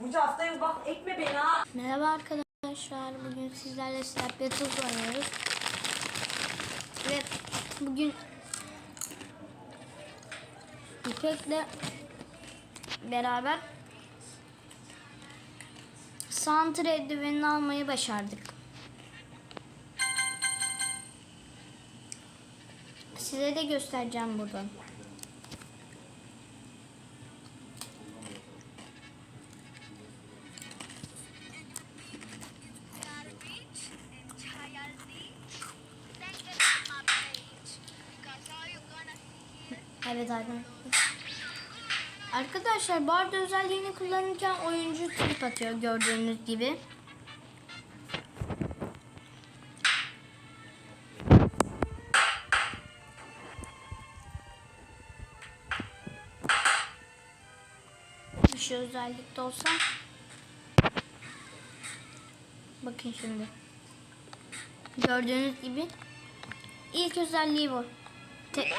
Bunca haftaya bak ekme beni ha. Merhaba arkadaşlar. Bugün sizlerle Slap Battles oynuyoruz. Ve bugün İpek'le beraber Santre eldivenini almayı başardık. Size de göstereceğim buradan. Evet arkadaşlar. Arkadaşlar barda özelliğini kullanırken oyuncu trip atıyor gördüğünüz gibi. Bir şey özellikte olsa. Bakın şimdi. Gördüğünüz gibi ilk özelliği bu te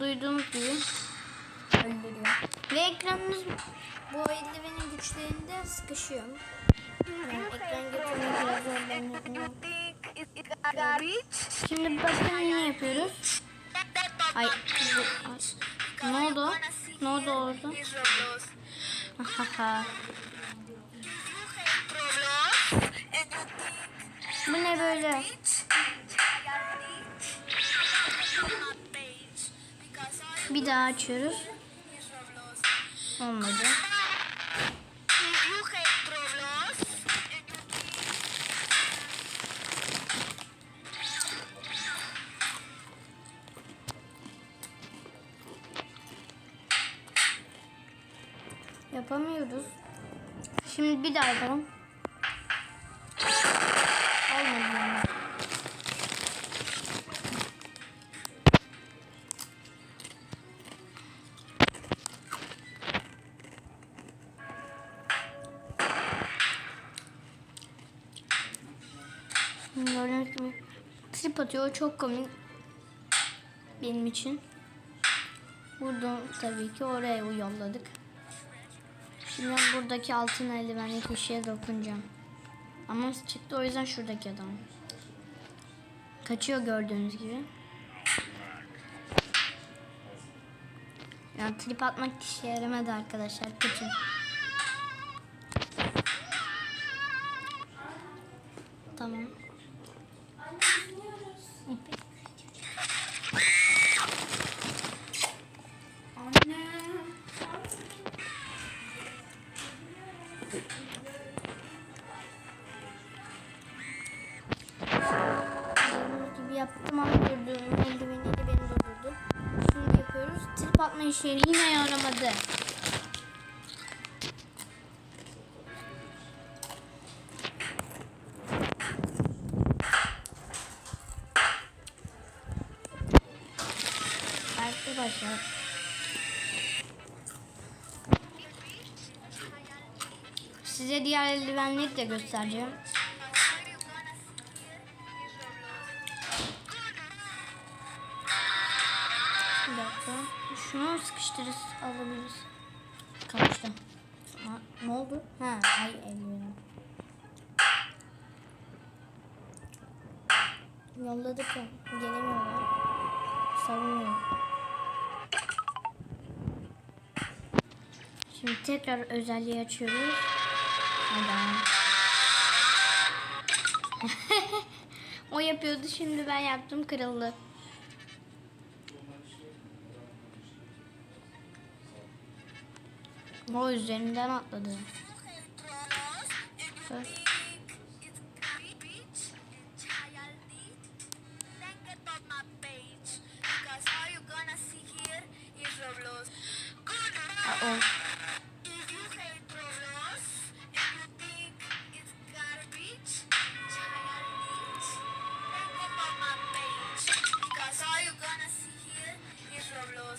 duyduğumuz gibi öldürüyor. Ve ekranımız bu eldivenin güçlerinde sıkışıyor. Yani ekran götürmeyi Şimdi başka ne yapıyoruz? Ay, ne oldu? Ne oldu orada? bu ne böyle? Bir daha açıyoruz. Olmadı. Yapamıyoruz. Şimdi bir daha yapalım. Atıyor. Çok komik. Benim için. Buradan tabii ki oraya yolladık. Şimdi buradaki altın eldivenli kişiye dokunacağım. Ama çıktı o yüzden şuradaki adam. Kaçıyor gördüğünüz gibi. Yani trip atmak işe yaramadı arkadaşlar. Kaçın. Tamam. Yaptım ama durduğum eldiveniyle beni durdurdu. Şimdi yapıyoruz. Trip atma işleri yine yaramadı. Arkadaşlar. Size diğer eldivenleri de göstereceğim. Bir dakika. Şunu sıkıştırırız alabiliriz. Kaçtı. Ha, ne oldu? Ha, ay eldivenim. Yolladık ya. Gelemiyorlar. Savunuyor. Şimdi tekrar özelliği açıyoruz. Hadi. o yapıyordu şimdi ben yaptım kırıldı. O üzerinden atladı. Dur.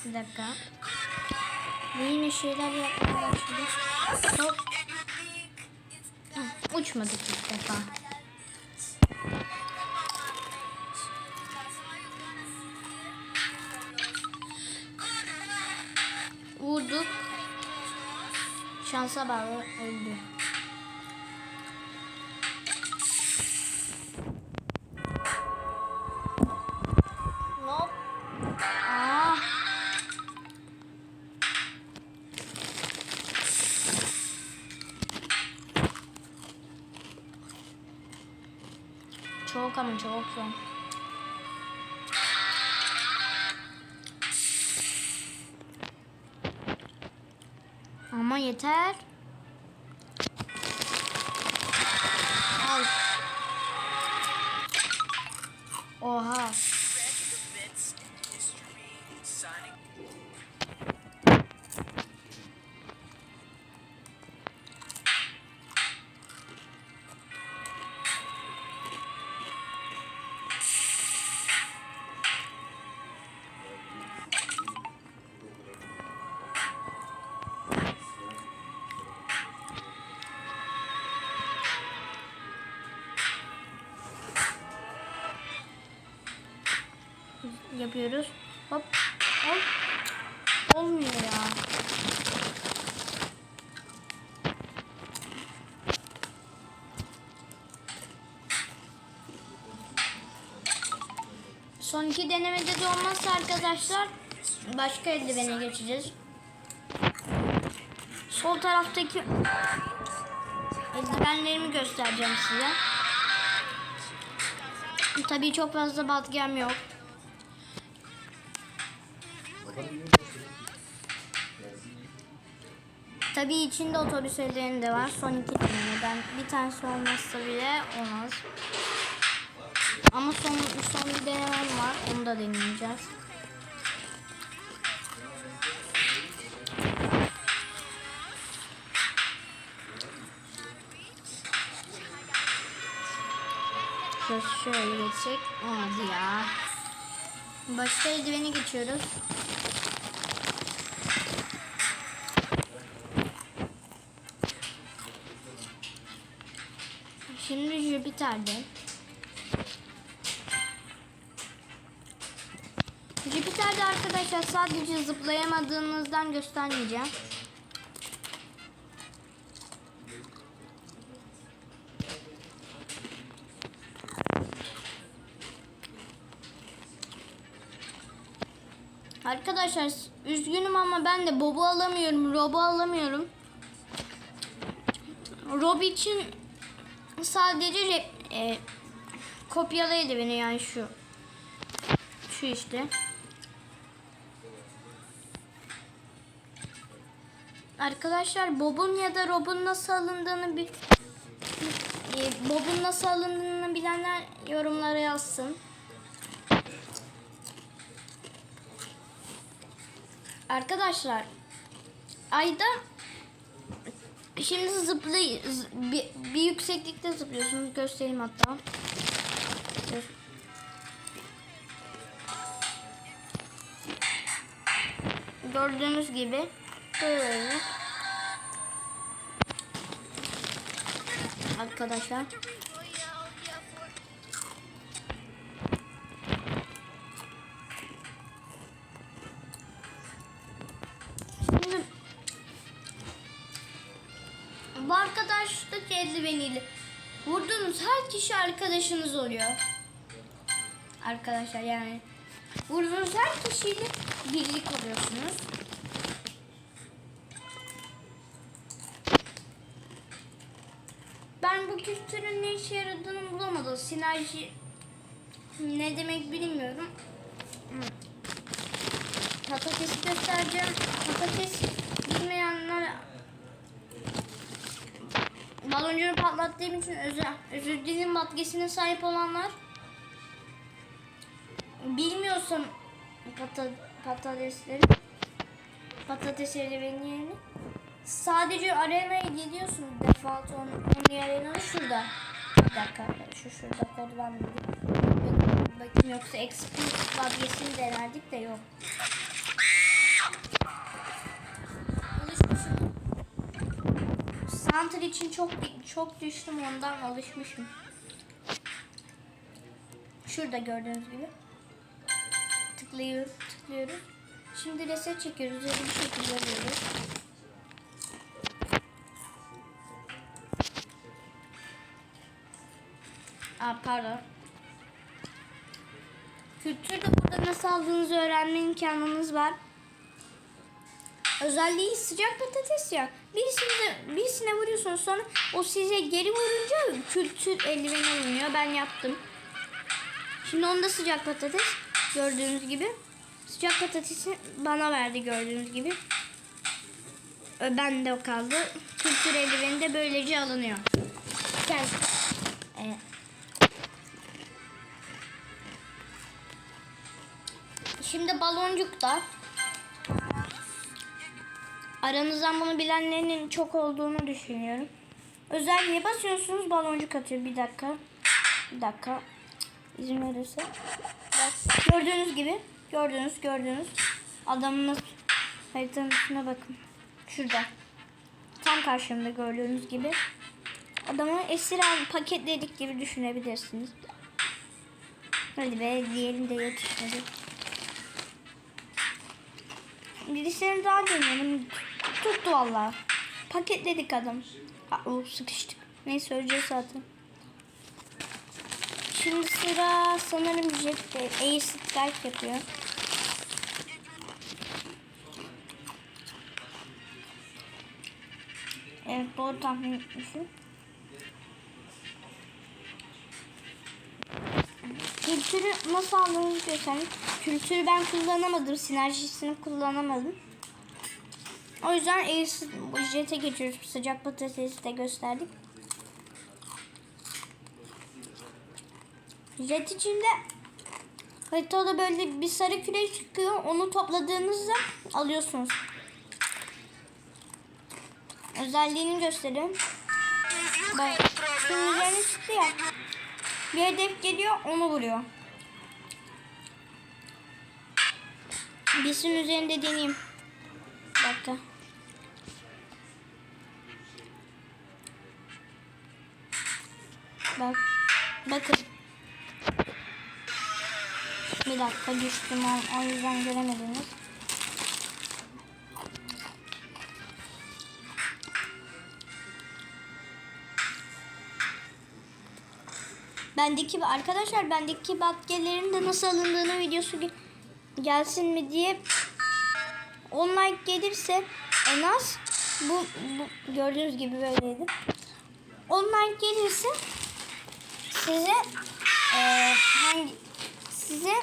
Bir dakika. Yine şeyler yapmaya başladı. Hop. Hı, Uçmadık ilk defa. Vurduk. Şansa bağlı öldü. Yeter. Yapıyoruz. Hop. Hop. Olmuyor ya. Son iki denemede de olmazsa arkadaşlar başka eldivene geçeceğiz. Sol taraftaki eldivenlerimi göstereceğim size. Tabii çok fazla batgam yok. Tabii içinde otobüs ellerini de var. Son iki denemeden bir tanesi olmazsa bile olmaz. Ama son, son bir denemem var. Onu da deneyeceğiz. Şöyle geçecek. Olmadı ya. Başka eldiveni geçiyoruz. Şimdi Jüpiter'de. Jüpiter'de arkadaşlar sadece zıplayamadığınızdan göstermeyeceğim. Arkadaşlar üzgünüm ama ben de Bob'u alamıyorum, Rob'u alamıyorum. Rob için sadece e, kopyalaydı beni yani şu. Şu işte. Arkadaşlar Bob'un ya da Rob'un nasıl alındığını bir e, Bob'un nasıl alındığını bilenler yorumlara yazsın. Arkadaşlar ayda şimdi zıplay bir, bir yükseklikte zıplıyorsunuz göstereyim hatta. Gördüğünüz gibi böyle. Arkadaşlar arkadaşlık eldiveniyle vurduğunuz her kişi arkadaşınız oluyor. Arkadaşlar yani vurduğunuz her kişiyle birlik oluyorsunuz. Ben bu kültürün ne işe yaradığını bulamadım. Sinerji ne demek bilmiyorum. Patatesi göstereceğim. Patates bilmeyenler baloncuğunu patlattığım için özür, özür dilerim maddesine sahip olanlar. Bilmiyorsam pata, patatesleri patates eldiveni yerini sadece arenaya gidiyorsunuz default on, on arena şurada. Bir dakika şu şurada kod mı? Bakayım yoksa XP maddesini denerdik de yok Hunter için çok çok düştüm ondan alışmışım. Şurada gördüğünüz gibi. Tıklıyorum, tıklıyorum. Şimdi reset çekiyoruz. Hızlı bir şekilde veriyoruz. Aa pardon. Kültürde burada nasıl aldığınızı öğrenme imkanınız var. Özelliği sıcak patates ya. Birisine, birisine vuruyorsunuz sonra o size geri vurunca kültür eldiveni alınıyor. Ben yaptım. Şimdi onda sıcak patates gördüğünüz gibi. Sıcak patatesi bana verdi gördüğünüz gibi. Ben de o kaldı. Kültür eldiveni de böylece alınıyor. Gel. Evet. Şimdi baloncukta aranızdan bunu bilenlerin çok olduğunu düşünüyorum. Özelliğe basıyorsunuz baloncuk atıyor. Bir dakika. Bir dakika. İzin verirse. Bak. Gördüğünüz gibi. Gördünüz gördünüz. Adamın haritanın üstüne bakın. Şurada. Tam karşımda gördüğünüz gibi. Adamı esir al paketledik gibi düşünebilirsiniz. Hadi be diğerini de yetişmedi. Birisini daha deneyelim. Tuttu valla. Paketledik adam. O sıkıştık. Neyse öleceğiz zaten. Şimdi sıra sanırım Jet'te. Air Strike yapıyor. Evet doğru tahmin etmişim. Kültürü nasıl aldığınızı göstereyim. Kültürü ben kullanamadım. Sinerjisini kullanamadım. O yüzden Jet'e geçiyoruz. Sıcak patatesi de gösterdik. Jet içinde haritada böyle bir sarı küre çıkıyor. Onu topladığınızda alıyorsunuz. Özelliğini göstereyim. Bak şunun üzerine çıktı ya. Bir hedef geliyor onu vuruyor. Birisinin üzerinde deneyeyim. Bir. Bak. Bakın. Bir dakika düştüm o, o yüzden göremediniz. Bendeki arkadaşlar bendeki batkelerin de nasıl alındığını videosu ge- gelsin mi diye 10 like gelirse en az bu, bu gördüğünüz gibi böyleydi. 10 like gelirse size eee hangi size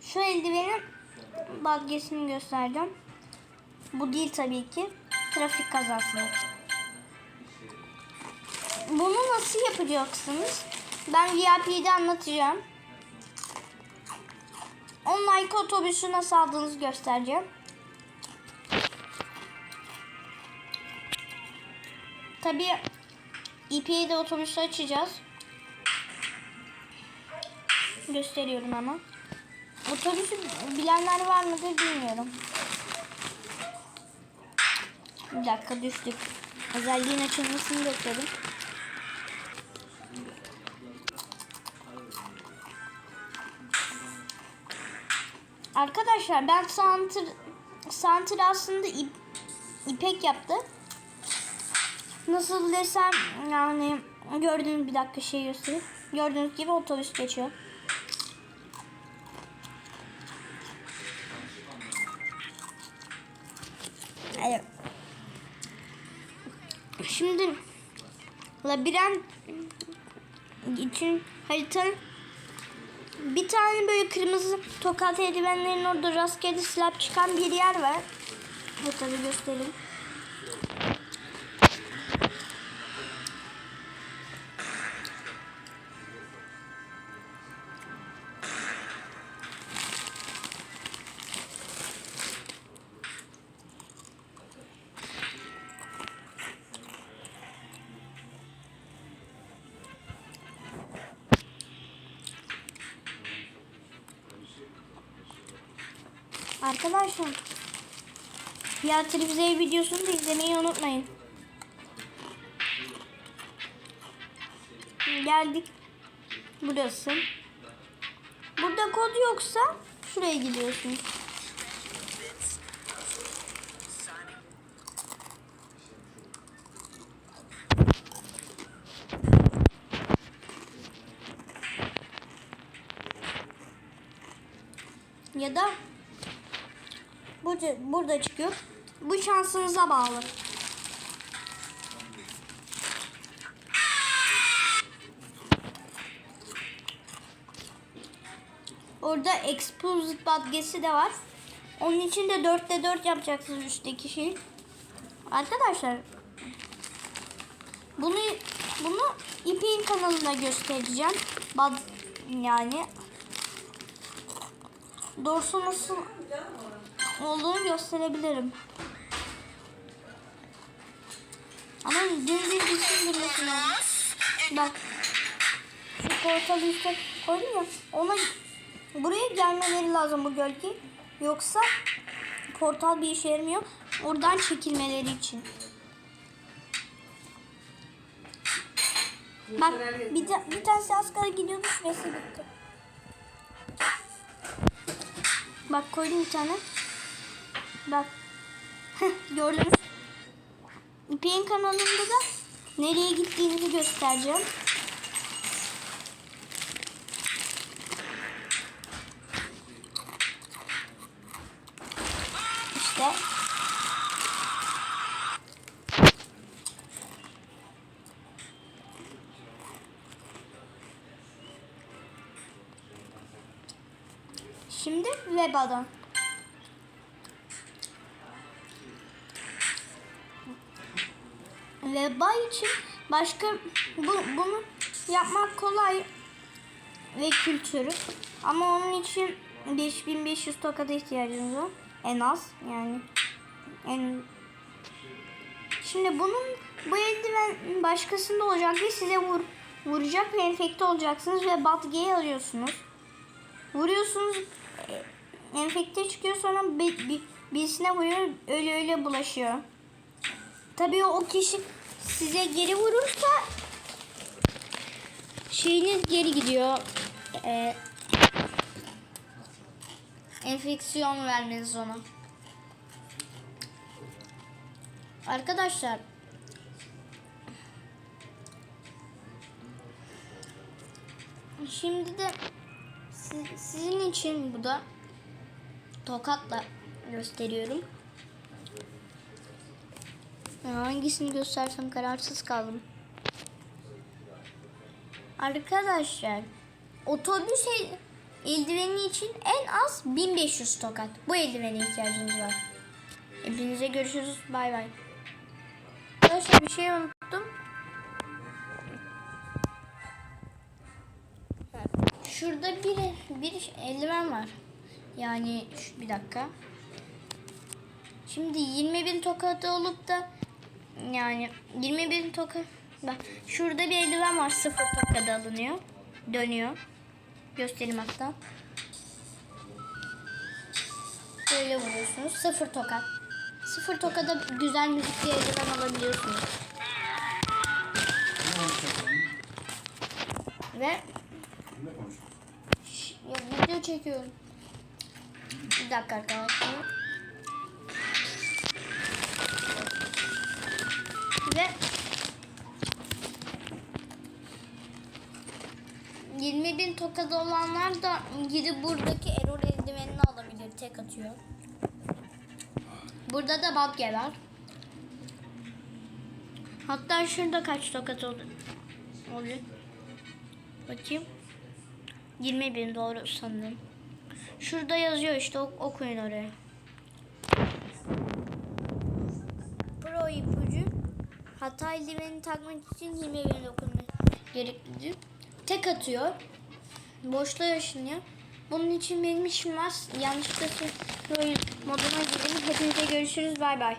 şu eldivenin badgesini göstereceğim. Bu değil tabii ki. Trafik kazası. Bunu nasıl yapacaksınız? Ben VIP'de anlatacağım. Online otobüsü nasıl aldığınızı göstereceğim. Tabii EPA'de otobüsü açacağız. Gösteriyorum ama. Otobüsü bilenler var mıdır bilmiyorum. Bir dakika düştük. Özelliğin açılmasını bekledim. Arkadaşlar ben santır santır aslında ip, ipek yaptı. Nasıl desem yani gördüğünüz bir dakika şey göstereyim. Gördüğünüz gibi otobüs geçiyor. Evet. Şimdi labirent için haritanın bir tane böyle kırmızı tokat eldivenlerin orada rastgele slap çıkan bir yer var. Haritada göstereyim. Arkadaşlar ya televizyon videosunu da izlemeyi unutmayın. Geldik. Burası. Burada kod yoksa şuraya gidiyorsunuz. ya da burada çıkıyor. Bu şansınıza bağlı. Orada exposed badgesi de var. Onun için de 4'te 4 yapacaksınız üstteki şey. Arkadaşlar bunu bunu İpek'in kanalında göstereceğim. Bad yani doğrusu nasıl olduğunu gösterebilirim. Ama düz bir isim bilmesin lazım. Bak şu portalı üstte koydum ya ona buraya gelmeleri lazım bu gölge. Yoksa portal bir işe yaramıyor. Oradan çekilmeleri için. Bak bir, ta- bir tanesi askara gidiyordu süresi bitti. Bak koydum bir tane. Bak. Gördünüz. İpek'in kanalında da nereye gittiğini göstereceğim. İşte. Şimdi Veba'dan. Veba için başka bu, bunu yapmak kolay ve kültürü. Ama onun için 5500 tokada ihtiyacınız var. En az yani. En Şimdi bunun bu eldiven başkasında olacak ve size vur, vuracak ve enfekte olacaksınız ve batgeyi alıyorsunuz. Vuruyorsunuz e, enfekte çıkıyor sonra bir, bir, birisine vuruyor öyle öyle bulaşıyor. Tabii o kişi size geri vurursa şeyiniz geri gidiyor. Ee, enfeksiyon vermeniz ona. Arkadaşlar Şimdi de si- sizin için bu da tokatla gösteriyorum. Hangisini göstersem kararsız kaldım. Arkadaşlar otobüs el- eldiveni için en az 1500 tokat. Bu eldivene ihtiyacınız var. Hepinize görüşürüz. Bay bay. Arkadaşlar bir şey unuttum. Şurada bir bir eldiven var. Yani bir dakika. Şimdi 20 bin tokatı olup da yani 20 bin tokat bak şurada bir eldiven var sıfır tokada alınıyor. Dönüyor. Göstereyim hatta. Böyle vuruyorsunuz. Sıfır tokat. Sıfır tokada güzel müzik bir eldiven alabiliyorsunuz. Ve ya video çekiyorum. Bir dakika arkadaşlar. Ve 20 bin tokadı olanlar da gidip buradaki error eldivenini alabilir. Tek atıyor. Burada da babge var. Hatta şurada kaç tokat oluyor? oluyor. Bakayım. 20 bin doğru sanırım. Şurada yazıyor işte ok- okuyun oraya. Hata eldiveni takmak için 20 bin dokunma gereklidir. Tek atıyor. Boşluğa yaşanıyor. Bunun için benim işim var. Yanlışlıkla moduna girdim. Hepinize görüşürüz. Bay bay.